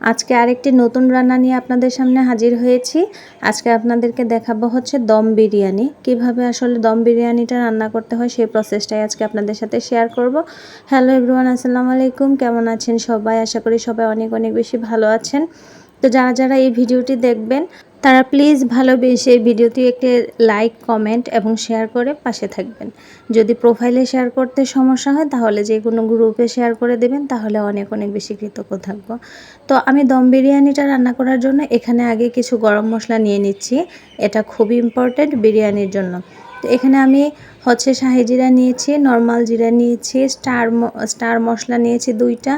আজকে আরেকটি নতুন রান্না নিয়ে আপনাদের সামনে হাজির হয়েছি। আজকে আপনাদেরকে দেখাবো হচ্ছে দম বিরিয়ানি। কীভাবে আসলে দম বিরিয়ানিটা রান্না করতে হয় সেই প্রসেসটাই আজকে আপনাদের সাথে শেয়ার করব। হ্যালো এভরিওয়ান আসসালামু আলাইকুম। কেমন আছেন সবাই? আশা করি সবাই অনেক অনেক বেশি ভালো আছেন। তো যারা যারা এই ভিডিওটি দেখবেন তারা প্লিজ ভালোবেসে ভিডিওটি একটি লাইক কমেন্ট এবং শেয়ার করে পাশে থাকবেন। যদি প্রোফাইলে শেয়ার করতে সমস্যা হয়, তাহলে যে কোনো গ্রুপে শেয়ার করে দেবেন, তাহলে অনেক অনেক বেশি কৃতজ্ঞ থাকব। তো আমি দম বিরিয়ানিটা রান্না করার জন্য এখানে আগে কিছু গরম মশলা নিয়ে নিচ্ছি। এটা খুবই ইম্পর্টেন্ট বিরিয়ানির জন্য। তো এখানে আমি হচ্ছে শাহি জিরা নিয়েছি নর্মাল জিরা নিয়েছি, স্টার স্টার মশলা নিয়েছি দুইটা,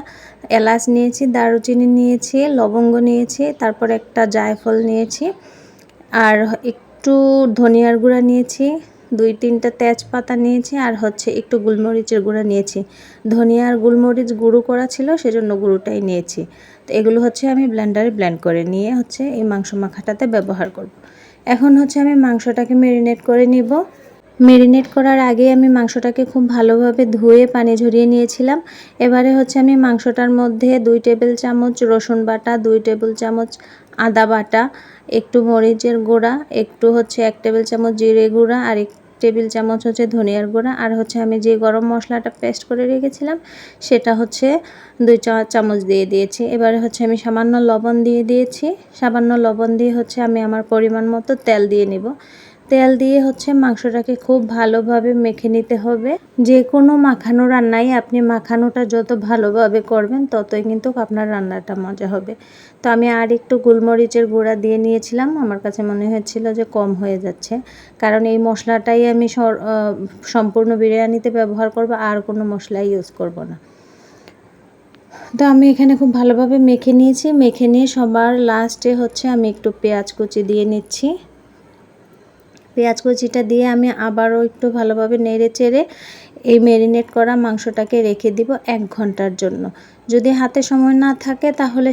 এলাচ নিয়েছি, দারুচিনি নিয়েছি, লবঙ্গ নিয়েছি, তারপর একটা জায়ফল নিয়েছি, আর একটু ধনিয়ার গুঁড়া নিয়েছি, দুই তিনটা তেজপাতা নিয়েছি, আর হচ্ছে একটু গোলমরিচের গুঁড়া নিয়েছি ধনিয়া আর গোলমরিচ গুঁড়ো করা ছিল, সেজন্য গুঁড়োটাই নিয়েছি তো এগুলো হচ্ছে আমি ব্লেন্ডারে ব্লেন্ড করে নিয়ে হচ্ছে এই মাংস মাখাটাতে ব্যবহার করব। এখন হচ্ছে আমি মাংসটাকে মেরিনেট করে নিব। মেরিনেট করার আগে আমি মাংসটাকে খুব ভালোভাবে ধুয়ে পানি ঝরিয়ে নিয়েছিলাম। এবারে হচ্ছে আমি মাংসটার মধ্যে দুই টেবিল চামচ রসুন বাটা, দুই টেবিল চামচ আদা বাটা, একটু মরিচের গুঁড়া, একটু হচ্ছে এক টেবিল চামচ জিরে গুঁড়া আর টেবিল চামচ হচ্ছে ধনিয়ার গুঁড়া, আর হচ্ছে আমি যে গরম মশলাটা পেস্ট করে রেখেছিলাম, সেটা হচ্ছে দুই চামচ দিয়ে দিয়েছি। এবারে হচ্ছে আমি সামান্য লবণ দিয়ে দিয়েছি। সামান্য লবণ দিয়ে হচ্ছে আমি আমার পরিমাণ মতো তেল দিয়ে নিব। তেল দিয়ে হচ্ছে মাংসটাকে খুব ভালোভাবে মেখে নিতে হবে। যে কোনো মাখানো রান্নাই আপনি মাখানোটা যত ভালোভাবে করবেন, ততই কিন্তু আপনার রান্নাটা মজা হবে। তো আমি আর একটু গোলমরিচের গুঁড়া দিয়ে নিয়েছিলাম, আমার কাছে মনে হয়েছিল যে কম হয়ে যাচ্ছে। কারণ এই মশলাটাই আমি সম্পূর্ণ বিরিয়ানিতে ব্যবহার করব, আর কোনো মশলাই ইউজ করব না। তো আমি এখানে খুব ভালোভাবে মেখে নিয়েছি। মেখে নিয়ে সবার লাস্টে হচ্ছে আমি একটু পেঁয়াজ কুচি দিয়ে নিচ্ছি। পেঁয়াজ কুচিটা দিয়ে আমি আবারও একটু ভালোভাবে নেড়ে চেড়ে এই ম্যারিনেট করা মাংসটাকে রেখে দিব এক ঘণ্টার জন্য। যদি হাতে সময় না থাকে তাহলে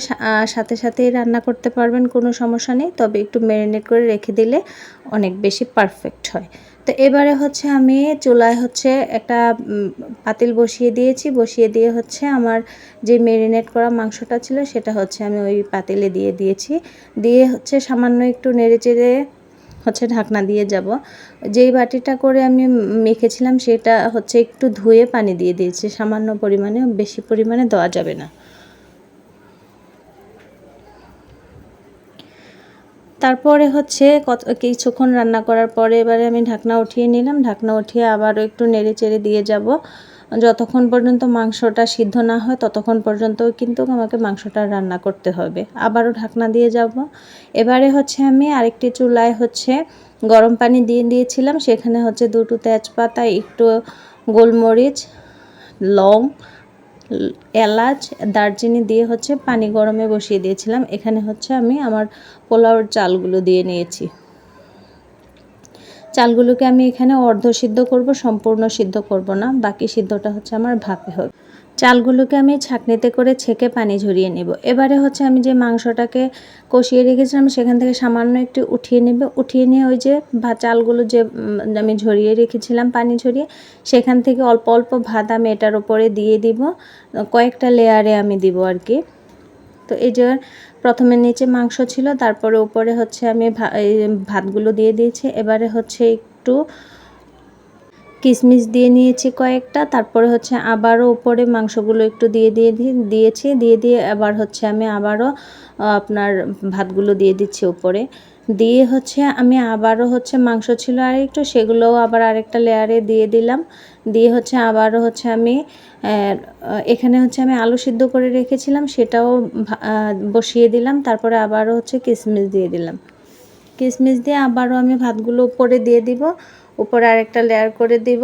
সাথে সাথেই রান্না করতে পারবেন, কোনো সমস্যা নেই। তবে একটু ম্যারিনেট করে রেখে দিলে অনেক বেশি পারফেক্ট হয়। তো এবারে হচ্ছে আমি চুলায় হচ্ছে একটা পাতিল বসিয়ে দিয়েছি। বসিয়ে দিয়ে হচ্ছে আমার যে ম্যারিনেট করা মাংসটা ছিল সেটা হচ্ছে আমি ওই পাতিলে দিয়ে দিয়েছি। দিয়ে হচ্ছে সামান্য একটু নেড়ে চেড়ে হচ্ছে ঢাকনা দিয়ে যাব। যেই বাটিটা করে আমি মেখেছিলাম সেটা হচ্ছে একটু ধুয়ে পানি দিয়ে দিয়েছি। সামান্য পরিমাণে, বেশি পরিমাণে দেওয়া যাবে না। তারপরে হচ্ছে কত, কিছুক্ষণ রান্না করার পরে এবারে আমি ঢাকনা উঠিয়ে নিলাম। ঢাকনা উঠিয়ে আবারও একটু নেড়ে চেড়ে দিয়ে যাব। যতক্ষণ পর্যন্ত মাংসটা সিদ্ধ না হয়, ততক্ষণ পর্যন্ত কিন্তু আমাকে মাংসটা রান্না করতে হবে। আবারও ঢাকনা দিয়ে যাব। এবারে হচ্ছে আমি আরেকটি চুলায় হচ্ছে গরম পানি দিয়ে দিয়েছিলাম। সেখানে হচ্ছে দুটো তেজপাতা, একটু গোলমরিচ, লং, এলাচ, দারচিনি দিয়ে হচ্ছে পানি গরমে বসিয়ে দিয়েছিলাম। এখানে হচ্ছে আমি আমার পোলাওর চালগুলো দিয়ে নিয়েছি। চালগুলোকে আমি এখানে অর্ধ সিদ্ধ করব, সম্পূর্ণ সিদ্ধ করব না, বাকি সিদ্ধটা হচ্ছে আমার ভাপে হবে চালগুলোকে আমি ছাঁকনিতে করে ছেঁকে পানি ঝরিয়ে নেব। এবারে হচ্ছে আমি যে মাংসটাকে কষিয়ে রেখেছিলাম, সেখান থেকে সামান্য একটু উঠিয়ে নেব। উঠিয়ে নিয়ে ওই যে বা চালগুলো যে আমি ঝরিয়ে রেখেছিলাম পানি ঝরিয়ে, সেখান থেকে অল্প অল্প ভাত আমি এটার উপরে দিয়ে দিব। কয়েকটা লেয়ারে আমি দিব আর কি। তো এই যে প্রথমে নিচে মাংস ছিল, তারপরে উপরে হচ্ছে আমি ভাতগুলো দিয়ে দিয়েছি। এবারে হচ্ছে একটু কিশমিশ দিয়ে নিয়েছি কয়েকটা, তারপরে হচ্ছে আবারও উপরে মাংসগুলো একটু দিয়ে দিয়ে দিয়েছি, দিয়ে দিয়ে আবার হচ্ছে আমি আবারও আপনার ভাতগুলো দিয়ে দিচ্ছি উপরে। দিয়ে হচ্ছে আমি আবারও হচ্ছে মাংস ছিল আর একটু সেগুলোও আবার আরেকটা লেয়ারে দিয়ে দিলাম। দিয়ে হচ্ছে আবারও হচ্ছে আমি এখানে হচ্ছে আমি আলু সিদ্ধ করে রেখেছিলাম, সেটাও বসিয়ে দিলাম, তারপরে আবারও হচ্ছে কিশমিশ দিয়ে দিলাম। কিশমিশ দিয়ে আবারও আমি ভাতগুলো উপরে দিয়ে দিব। উপরে আরেকটা লেয়ার করে দিব।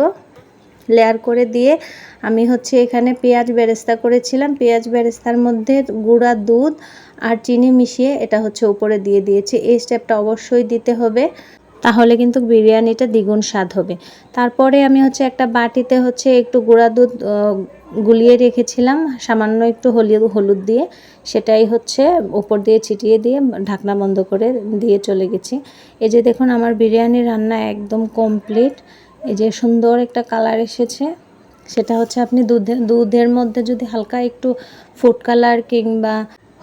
লেয়ার করে দিয়ে আমি হচ্ছে এখানে পেঁয়াজ বেরেস্তা করেছিলাম। পেঁয়াজ বেরেস্তার মধ্যে গুঁড়া দুধ আর চিনি মিশিয়ে এটা হচ্ছে উপরে দিয়ে দিয়েছি। এই স্টেপটা অবশ্যই দিতে হবে। তাহলে কিন্তু বিরিয়ানিটা দ্বিগুণ স্বাদ হবে। তারপরে আমি হচ্ছে একটা বাটিতে হচ্ছে একটু গুঁড়া দুধ গুলিয়ে রেখেছিলাম, সামান্য একটু হলুদ হলুদ দিয়ে। সেটাই হচ্ছে ওপর দিয়ে ছিটিয়ে দিয়ে ঢাকনা বন্ধ করে দিয়ে চলে গেছি। এই যে দেখুন আমার বিরিয়ানি রান্না একদম কমপ্লিট। এই যে সুন্দর একটা কালার এসেছে। সেটা হচ্ছে আপনি দুধের দুধের মধ্যে যদি হালকা একটু ফুড কালার কিংবা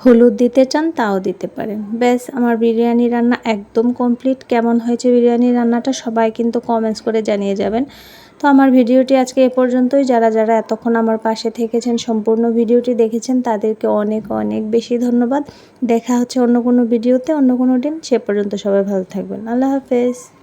হলুদ দিতে চান, তাও দিতে পারেন। ব্যাস, আমার বিরিয়ানি রান্না একদম কমপ্লিট। কেমন হয়েছে বিরিয়ানি রান্নাটা সবাই কিন্তু কমেন্টস করে জানিয়ে যাবেন। তো আমার ভিডিওটি আজকে এ পর্যন্তই। যারা যারা এতক্ষণ আমার পাশে থেকেছেন, সম্পূর্ণ ভিডিওটি দেখেছেন, তাদেরকে অনেক অনেক বেশি ধন্যবাদ। দেখা হচ্ছে অন্য কোনো ভিডিওতে, অন্য কোনো দিন। সে পর্যন্ত সবাই ভালো থাকবেন। আল্লাহ হাফেজ।